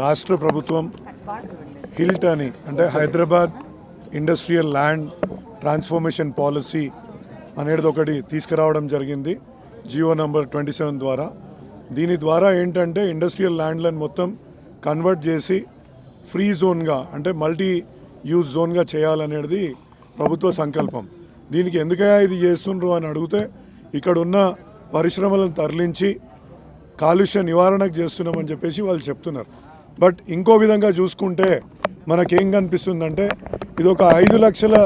రాష్ట్ర ప్రభుత్వం హిల్ట్ అని అంటే Hyderabad industrial land transformation policy అనేది ఒకటి తీసుకురావడం జరిగింది జియో నంబర్ ట్వంటీ సెవెన్ ద్వారా. దీని ద్వారా ఏంటంటే ఇండస్ట్రియల్ ల్యాండ్లను మొత్తం కన్వర్ట్ చేసి ఫ్రీ జోన్గా అంటే మల్టీ యూజ్ జోన్గా చేయాలనేది ప్రభుత్వ సంకల్పం. దీనికి ఎందుకయ్యా ఇది చేస్తుండ్రు అని అడిగితే ఇక్కడ ఉన్న పరిశ్రమలను తరలించి కాలుష్య నివారణకు చేస్తున్నామని చెప్పేసి వాళ్ళు చెప్తున్నారు. బట్ ఇంకో విధంగా చూసుకుంటే మనకేం కనిపిస్తుందంటే ఇది ఒక ఐదు లక్షల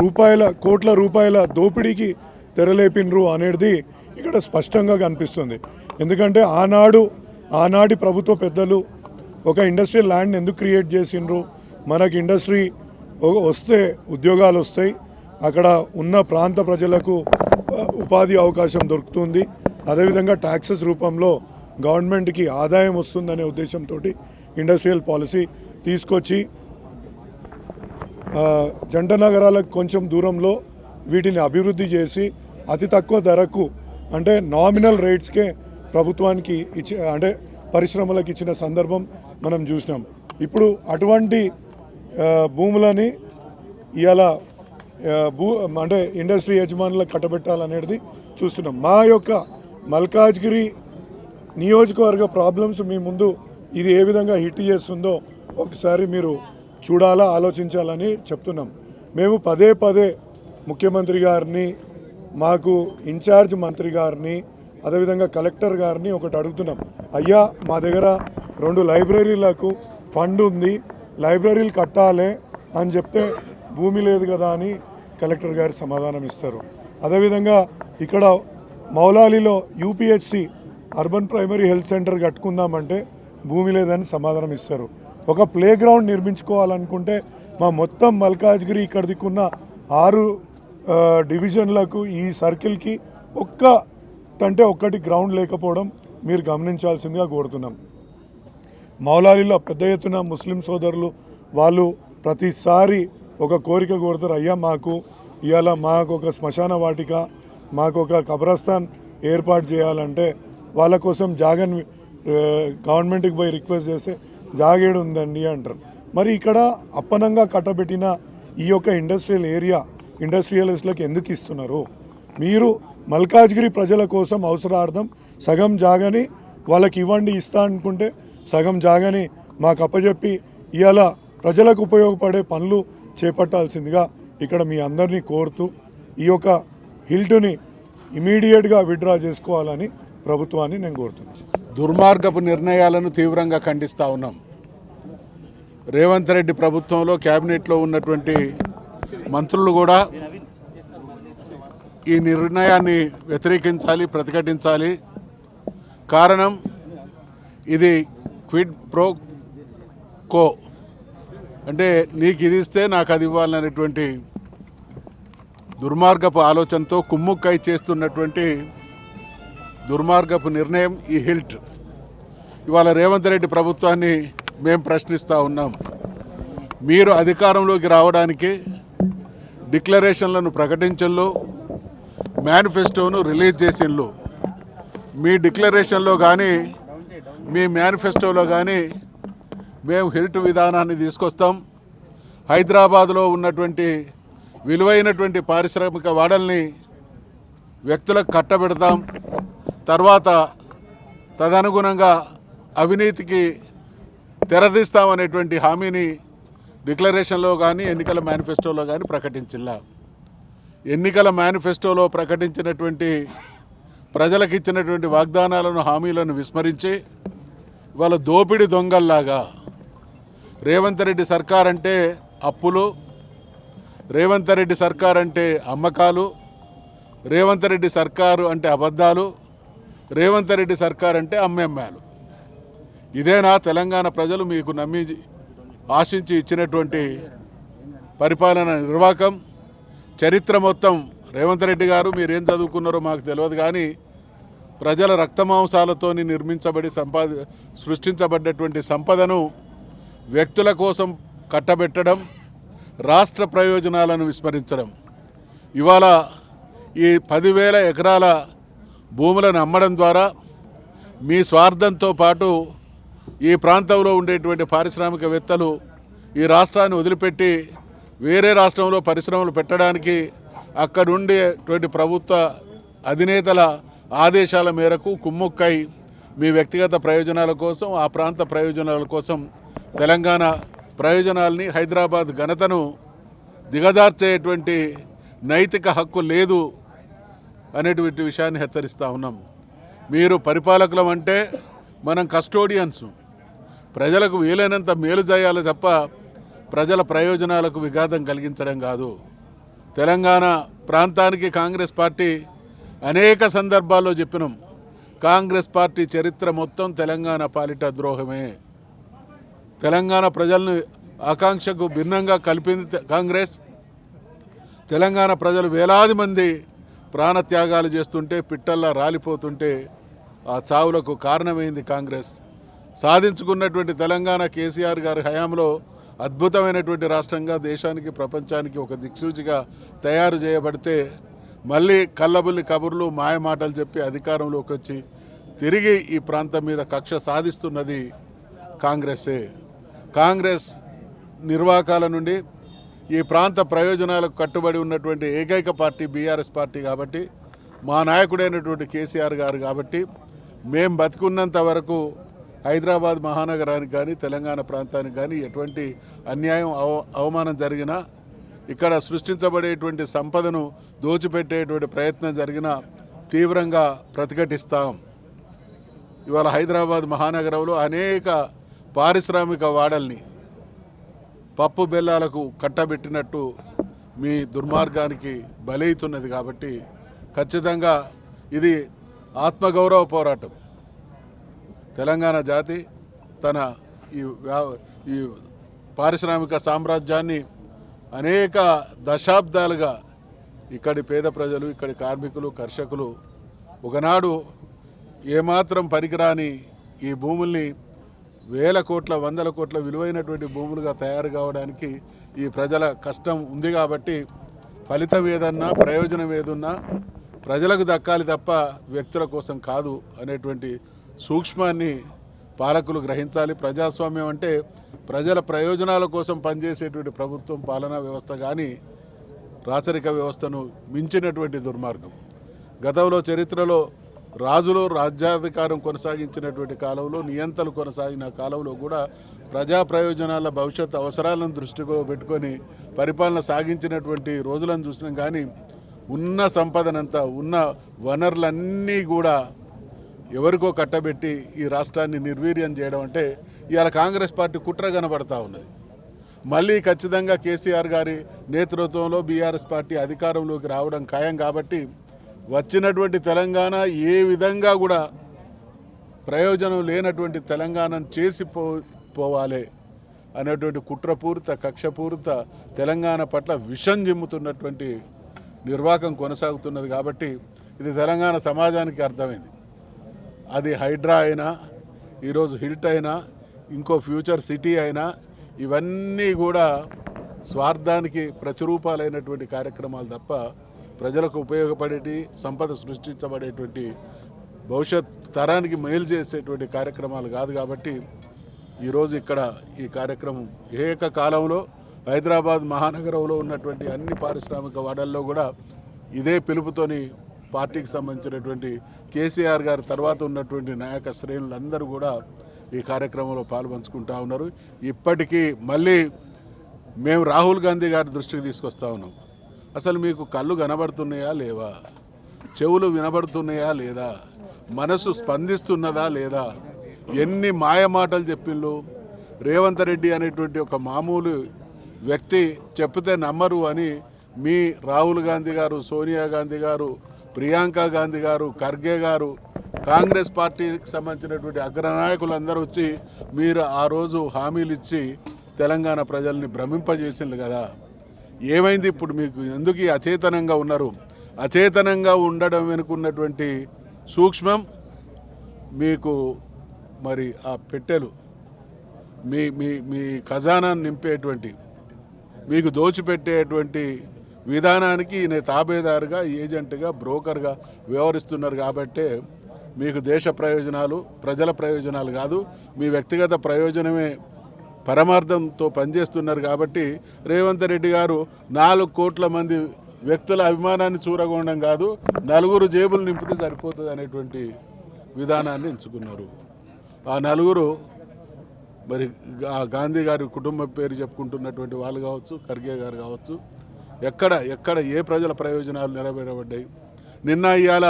రూపాయల కోట్ల రూపాయల దోపిడీకి తెరలేపినరు అనేది ఇక్కడ స్పష్టంగా కనిపిస్తుంది. ఎందుకంటే ఆనాడు ఆనాటి ప్రభుత్వ పెద్దలు ఒక ఇండస్ట్రియల్ ల్యాండ్ ఎందుకు క్రియేట్ చేసిండ్రు? మనకి ఇండస్ట్రీ వస్తే ఉద్యోగాలు వస్తాయి. అక్కడ ఉన్న ప్రాంత ప్రజలకు ఉపాధి అవకాశం దొరుకుతుంది. అదేవిధంగా ట్యాక్సెస్ రూపంలో గవర్నమెంట్కి ఆదాయం వస్తుందనే ఉద్దేశంతో ఇండస్ట్రియల్ పాలసీ తీసుకొచ్చి జంట నగరాలకు కొంచెం దూరంలో వీటిని అభివృద్ధి చేసి అతి తక్కువ ధరకు అంటే నామినల్ రేట్స్కే ప్రభుత్వానికి ఇచ్చి అంటే పరిశ్రమలకు ఇచ్చిన సందర్భం మనం చూసినాం. ఇప్పుడు అటువంటి భూములని ఇవాళ భూ అంటే ఇండస్ట్రీ యజమానులకు కట్టబెట్టాలనేది చూస్తున్నాం. మా యొక్క మల్కాజ్గిరి నియోజకవర్గ ప్రాబ్లమ్స్ మీ ముందు ఇది ఏ విధంగా హిట్ చేస్తుందో ఒకసారి మీరు చూడాలా ఆలోచించాలని చెప్తున్నాం. మేము పదే పదే ముఖ్యమంత్రి గారిని మాకు ఇన్ఛార్జ్ మంత్రి గారిని అదేవిధంగా కలెక్టర్ గారిని ఒకటి అడుగుతున్నాం. అయ్యా మా దగ్గర రెండు లైబ్రరీలకు ఫండ్ ఉంది లైబ్రరీలు కట్టాలి అని చెప్తే భూమి లేదు కదా అని కలెక్టర్ గారు సమాధానం ఇస్తారు. అదేవిధంగా ఇక్కడ మౌలాలిలో UPHC urban primary health centre కట్టుకుందామంటే భూమి లేదని సమాధానం ఇస్తారు. ఒక ప్లే గ్రౌండ్ నిర్మించుకోవాలనుకుంటే మా మొత్తం మల్కాజ్గిరి ఇక్కడ దిక్కున్న ఆరు డివిజన్లకు ఈ సర్కిల్కి ఒక్క అంటే ఒక్కటి గ్రౌండ్ లేకపోవడం మీరు గమనించాల్సిందిగా కోరుతున్నాం. మౌలాలిలో పెద్ద ఎత్తున ముస్లిం సోదరులు వాళ్ళు ప్రతిసారి ఒక కోరిక కోరుతారు అయ్యా మాకు ఇవాళ మాకు ఒక శ్మశాన వాటిక మాకు ఒక కబ్రస్థాన్ ఏర్పాటు చేయాలంటే వాళ్ళ కోసం జాగన్ గవర్నమెంట్కి పోయి రిక్వెస్ట్ చేస్తే జాగేడు ఉందండి అంటారు. మరి ఇక్కడ అప్పనంగా కట్టబెట్టిన ఈ యొక్క ఇండస్ట్రియల్ ఏరియా ఇండస్ట్రియలిస్టులకు ఎందుకు ఇస్తున్నారు? మీరు మల్కాజ్గిరి ప్రజల కోసం అవసరార్థం సగం జాగని వాళ్ళకి ఇవ్వండి ఇస్తా అనుకుంటే సగం జాగని మాకు అప్పచెప్పి ఇవాళ ప్రజలకు ఉపయోగపడే పనులు చేపట్టాల్సిందిగా ఇక్కడ మీ అందరినీ కోరుతూ ఈ యొక్క హిల్టుని ఇమీడియట్గా విడ్రా చేసుకోవాలని ప్రభుత్వాన్ని నేను కోరుతున్నాను. దుర్మార్గపు నిర్ణయాలను తీవ్రంగా ఖండిస్తూ ఉన్నాం. రేవంత్ రెడ్డి ప్రభుత్వంలో క్యాబినెట్లో ఉన్నటువంటి మంత్రులు కూడా ఈ నిర్ణయాన్ని వ్యతిరేకించాలి ప్రతిఘటించాలి. కారణం ఇది క్విడ్ ప్రో కో. అంటే నీకు ఇది ఇస్తే నాకు అది ఇవ్వాలనేటువంటి దుర్మార్గపు ఆలోచనతో కుమ్ముక్కై చేస్తున్నటువంటి దుర్మార్గపు నిర్ణయం ఈ హిల్ట్. ఇవాళ రేవంత్ రెడ్డి ప్రభుత్వాన్ని మేము ప్రశ్నిస్తూ ఉన్నాం. మీరు అధికారంలోకి రావడానికి డిక్లరేషన్లను ప్రకటించల్లో మేనిఫెస్టోను రిలీజ్ చేసిన్లు మీ డిక్లరేషన్లో కానీ మీ మేనిఫెస్టోలో కానీ మేము హిల్ట్ విధానాన్ని తీసుకొస్తాం. హైదరాబాద్లో ఉన్నటువంటి విలువైనటువంటి పారిశ్రామిక వాడల్ని వ్యక్తులకు కట్టబెడతాం. తర్వాత తదనుగుణంగా అవినీతికి తెరదీస్తామనేటువంటి హామీని డిక్లరేషన్లో కానీ ఎన్నికల మేనిఫెస్టోలో కానీ ప్రకటించిల్లా. ఎన్నికల మేనిఫెస్టోలో ప్రకటించినటువంటి ప్రజలకు ఇచ్చినటువంటి వాగ్దానాలను హామీలను విస్మరించి ఇవాళ దోపిడి దొంగల్లాగా రేవంత్ రెడ్డి సర్కార్ అంటే అప్పులు రేవంత్ రెడ్డి సర్కార్ అంటే అమ్మకాలు రేవంత్ రెడ్డి సర్కారు అంటే అబద్ధాలు రేవంత్ రెడ్డి సర్కార్ అంటే అమ్మెమ్మాలు. ఇదేనా తెలంగాణ ప్రజలు మీకు నమ్మి ఆశించి ఇచ్చినటువంటి పరిపాలన నిర్వాహకం. చరిత్ర మొత్తం రేవంత్ రెడ్డి గారు మీరేం చదువుకున్నారో మాకు తెలియదు కానీ ప్రజల రక్తమాంసాలతో నిర్మించబడి సంపాద సృష్టించబడ్డటువంటి సంపదను వ్యక్తుల కోసం కట్టబెట్టడం రాష్ట్ర ప్రయోజనాలను విస్మరించడం. ఇవాళ ఈ పదివేల ఎకరాల భూములను అమ్మడం ద్వారా మీ స్వార్థంతో పాటు ఈ ప్రాంతంలో ఉండేటువంటి పారిశ్రామికవేత్తలు ఈ రాష్ట్రాన్ని వదిలిపెట్టి వేరే రాష్ట్రంలో పరిశ్రమలు పెట్టడానికి అక్కడుండేటువంటి ప్రభుత్వ అధినేతల ఆదేశాల మేరకు కుమ్ముక్కై మీ వ్యక్తిగత ప్రయోజనాల కోసం ఆ ప్రాంత ప్రయోజనాల కోసం తెలంగాణ ప్రయోజనాల్ని హైదరాబాద్ ఘనతను దిగజార్చేటువంటి నైతిక హక్కు లేదు అనేటువంటి విషయాన్ని హెచ్చరిస్తూ ఉన్నాం. మీరు పరిపాలకులం అంటే మనం కస్టోడియన్స్. ప్రజలకు వీలైనంత మేలు చేయాలి తప్ప ప్రజల ప్రయోజనాలకు విఘాతం కలిగించడం కాదు. తెలంగాణ ప్రాంతానికి కాంగ్రెస్ పార్టీ అనేక సందర్భాల్లో చెప్పినాం. కాంగ్రెస్ పార్టీ చరిత్ర మొత్తం తెలంగాణ పాలిట ద్రోహమే. తెలంగాణ ప్రజలను ఆకాంక్షకు భిన్నంగా కలిపింది కాంగ్రెస్. తెలంగాణ ప్రజలు వేలాది మంది ప్రాణత్యాగాలు చేస్తుంటే పిట్టల్లా రాలిపోతుంటే ఆ చావులకు కారణమైంది కాంగ్రెస్. సాధించుకున్నటువంటి తెలంగాణ కేసీఆర్ గారి హయాంలో అద్భుతమైనటువంటి రాష్ట్రంగా దేశానికి ప్రపంచానికి ఒక దిక్సూచిగా తయారు చేయబడితే మళ్ళీ కల్లబుల్లి కబుర్లు మాయమాటలు చెప్పి అధికారంలోకి వచ్చి తిరిగి ఈ ప్రాంతం మీద కక్ష సాధిస్తున్నది కాంగ్రెసే. కాంగ్రెస్ నిర్వాహకాల నుండి ఈ ప్రాంత ప్రయోజనాలకు కట్టుబడి ఉన్నటువంటి ఏకైక పార్టీ బీఆర్ఎస్ పార్టీ కాబట్టి మా నాయకుడైనటువంటి కేసీఆర్ గారు కాబట్టి మేము బతికున్నంత వరకు హైదరాబాద్ మహానగరానికి కానీ తెలంగాణ ప్రాంతానికి కానీ ఎటువంటి అన్యాయం అవ అవమానం జరిగినా ఇక్కడ సృష్టించబడేటువంటి సంపదను దోచిపెట్టేటువంటి ప్రయత్నం జరిగినా తీవ్రంగా ప్రతిఘటిస్తాం. ఇవాళ హైదరాబాద్ మహానగరంలో అనేక పారిశ్రామిక వాడల్ని పప్పు బెల్లాలకు కట్టబెట్టినట్టు మీ దుర్మార్గానికి బలైతున్నది కాబట్టి ఖచ్చితంగా ఇది ఆత్మగౌరవ పోరాటం. తెలంగాణ జాతి తన ఈ వ్యా- ఈ పారిశ్రామిక సామ్రాజ్యాన్ని అనేక దశాబ్దాలుగా ఇక్కడి పేద ప్రజలు ఇక్కడి కార్మికులు కర్షకులు ఒకనాడు ఏమాత్రం పనికిరాని ఈ భూముల్ని వేల కోట్ల వందల కోట్ల విలువైనటువంటి భూములుగా తయారు కావడానికి ఈ ప్రజల కష్టం ఉంది కాబట్టి ఫలితం ఏదన్నా ప్రయోజనం ఏదున్నా ప్రజలకు దక్కాలి తప్ప వ్యక్తుల కోసం కాదు అనేటువంటి సూక్ష్మాన్ని పాలకులు గ్రహించాలి. ప్రజాస్వామ్యం అంటే ప్రజల ప్రయోజనాల కోసం పనిచేసేటువంటి ప్రభుత్వం పాలనా వ్యవస్థ కానీ రాచరిక వ్యవస్థను మించినటువంటి దుర్మార్గం. గతంలో చరిత్రలో రాజులు రాజ్యాధికారం కొనసాగించినటువంటి కాలంలో నియంతలు కొనసాగిన కాలంలో కూడా ప్రజా ప్రయోజనాల భవిష్యత్ అవసరాలను దృష్టిలో పెట్టుకొని పరిపాలన సాగించినటువంటి రోజులను చూసినాం. కానీ ఉన్న సంపదనంతా ఉన్న వనరులన్నీ కూడా ఎవరికో కట్టబెట్టి ఈ రాష్ట్రాన్ని నిర్వీర్యం చేయడం అంటే ఇవాళ కాంగ్రెస్ పార్టీ కుట్ర కనబడతా ఉన్నది. మళ్ళీ ఖచ్చితంగా కేసీఆర్ గారి నేతృత్వంలో బీఆర్ఎస్ పార్టీ అధికారంలోకి రావడం ఖాయం కాబట్టి వచ్చినటువంటి తెలంగాణ ఏ విధంగా కూడా ప్రయోజనం లేనటువంటి తెలంగాణను చేసి పో పోవాలి అనేటువంటి కుట్రపూరిత కక్షపూరిత తెలంగాణ పట్ల విషం జిమ్ముతున్నటువంటి నిర్వాకం కొనసాగుతున్నది కాబట్టి ఇది తెలంగాణ సమాజానికి అర్థమైంది. అది హైడ్రా అయినా ఈరోజు హిల్ట్ అయినా ఇంకో ఫ్యూచర్ సిటీ అయినా ఇవన్నీ కూడా స్వార్థానికి ప్రతిరూపాలైనటువంటి కార్యక్రమాలు తప్ప ప్రజలకు ఉపయోగపడేటి సంపద సృష్టించబడేటువంటి భవిష్యత్ తరానికి మేలు చేసేటువంటి కార్యక్రమాలు కాదు కాబట్టి ఈరోజు ఇక్కడ ఈ కార్యక్రమం ఏక కాలంలో హైదరాబాద్ మహానగరంలో ఉన్నటువంటి అన్ని పారిశ్రామిక వాడల్లో కూడా ఇదే పిలుపుతోని పార్టీకి సంబంధించినటువంటి కేసీఆర్ గారి తర్వాత ఉన్నటువంటి నాయక శ్రేణులందరూ కూడా ఈ కార్యక్రమంలో పాల్పంచుకుంటా ఉన్నారు. ఇప్పటికీ మళ్ళీ మేము రాహుల్ గాంధీ గారి దృష్టికి తీసుకొస్తా ఉన్నాం. అసలు మీకు కళ్ళు కనబడుతున్నాయా లేవా? చెవులు వినబడుతున్నాయా లేదా? మనసు స్పందిస్తున్నదా లేదా? ఎన్ని మాయమాటలు చెప్పిండ్రు రేవంత్ రెడ్డి అనేటువంటి ఒక మామూలు వ్యక్తి చెప్తే నమ్మరు అని మీ రాహుల్ గాంధీ గారు సోనియా గాంధీ గారు ప్రియాంక గాంధీ గారు ఖర్గే గారు కాంగ్రెస్ పార్టీకి సంబంధించినటువంటి అగ్రనాయకులందరూ వచ్చి మీరు ఆ రోజు హామీలు ఇచ్చి తెలంగాణ ప్రజల్ని భ్రమింపజేసిండ్రు కదా. ఏమైంది ఇప్పుడు మీకు? ఎందుకు అచేతనంగా ఉన్నారు? అచేతనంగా ఉండడం వెనుకున్నటువంటి సూక్ష్మం మీకు మరి ఆ పెట్టెలు మీ మీ మీ ఖజానాన్ని నింపేటువంటి మీకు దోచిపెట్టేటువంటి విధానానికి ఈయన తాబేదారుగా ఏజెంట్గా బ్రోకర్గా వ్యవహరిస్తున్నారు కాబట్టే మీకు దేశ ప్రయోజనాలు ప్రజల ప్రయోజనాలు కాదు మీ వ్యక్తిగత ప్రయోజనమే పరమార్థంతో పనిచేస్తున్నారు కాబట్టి రేవంత్ రెడ్డి గారు నాలుగు కోట్ల మంది వ్యక్తుల అభిమానాన్ని చూరగొనడం కాదు నలుగురు జేబులు నింపితే సరిపోతుంది అనేటువంటి విధానాన్ని ఎంచుకున్నారు. ఆ నలుగురు మరి ఆ గాంధీ గారి కుటుంబ పేరు చెప్పుకుంటున్నటువంటి వాళ్ళు కావచ్చు ఖర్గే గారు కావచ్చు ఎక్కడ ఎక్కడ ఏ ప్రజల ప్రయోజనాలు నెరవేరబడ్డాయి? నిన్న ఇవాళ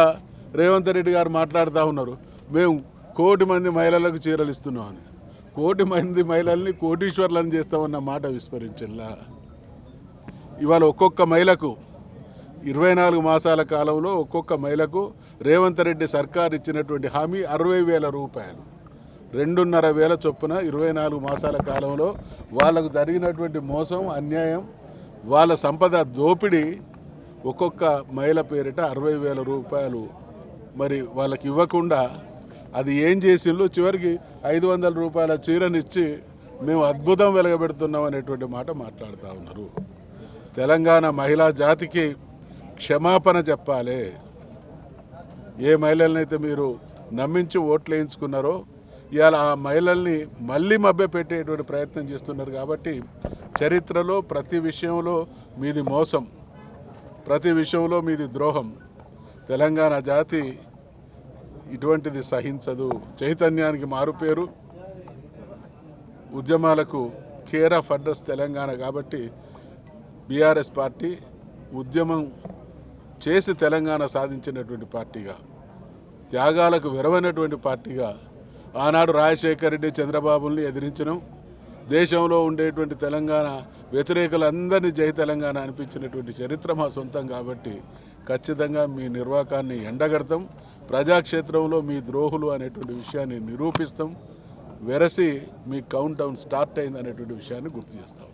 రేవంత్ రెడ్డి గారు మాట్లాడుతూ ఉన్నారు మేము కోటి మంది మహిళలకు చీరలు ఇస్తున్నామని. కోటి మంది మహిళల్ని కోటీశ్వర్లను చేస్తామన్న మాట విస్మరించల్లా ఇవాళ ఒక్కొక్క మహిళకు ఇరవై నాలుగు మాసాల కాలంలో ఒక్కొక్క మహిళకు రేవంత్ రెడ్డి సర్కార్ ఇచ్చినటువంటి హామీ అరవై వేల రూపాయలు. రెండున్నర వేల చొప్పున ఇరవై నాలుగు మాసాల కాలంలో వాళ్ళకు జరిగినటువంటి మోసం అన్యాయం వాళ్ళ సంపద దోపిడీ ఒక్కొక్క మహిళ పేరిట అరవై వేల రూపాయలు. మరి వాళ్ళకి ఇవ్వకుండా అది ఏం చేసిండ్రు? చివరికి ఐదు వందల రూపాయల చీరనిచ్చి మేము అద్భుతం వెలగబెడుతున్నాం అనేటువంటి మాట మాట్లాడుతూ ఉన్నారు. తెలంగాణ మహిళా జాతికి క్షమాపణ చెప్పాలి. ఏ మహిళలనైతే మీరు నమ్మించి ఓట్లు వేయించుకున్నారో ఇవాళ ఆ మహిళల్ని మళ్ళీ మభ్య పెట్టేటువంటి ప్రయత్నం చేస్తున్నారు కాబట్టి చరిత్రలో ప్రతి విషయంలో మీది మోసం ప్రతి విషయంలో మీది ద్రోహం. తెలంగాణ జాతి ఇటువంటిది సహించదు. చైతన్యానికి మారుపేరు ఉద్యమాలకు కేర్ ఆఫ్ అడ్రస్ తెలంగాణ కాబట్టి బీఆర్ఎస్ పార్టీ ఉద్యమం చేసి తెలంగాణ సాధించినటువంటి పార్టీగా త్యాగాలకు విరవైనటువంటి పార్టీగా ఆనాడు రాజశేఖర్ రెడ్డి చంద్రబాబుల్ని ఎదిరించడం దేశంలో ఉండేటువంటి తెలంగాణ వ్యతిరేకులందరినీ జై తెలంగాణ అనిపించినటువంటి చరిత్ర మా సొంతం కాబట్టి ఖచ్చితంగా మీ నిర్వాకాన్ని ఎండగడతాం. ప్రజాక్షేత్రంలో మీ ద్రోహులు అనేటువంటి విషయాన్ని నిరూపిస్తాం వెరసి మీ కౌంట్ డౌన్ స్టార్ట్ అయింది అనేటువంటి విషయాన్ని గుర్తు చేస్తాం.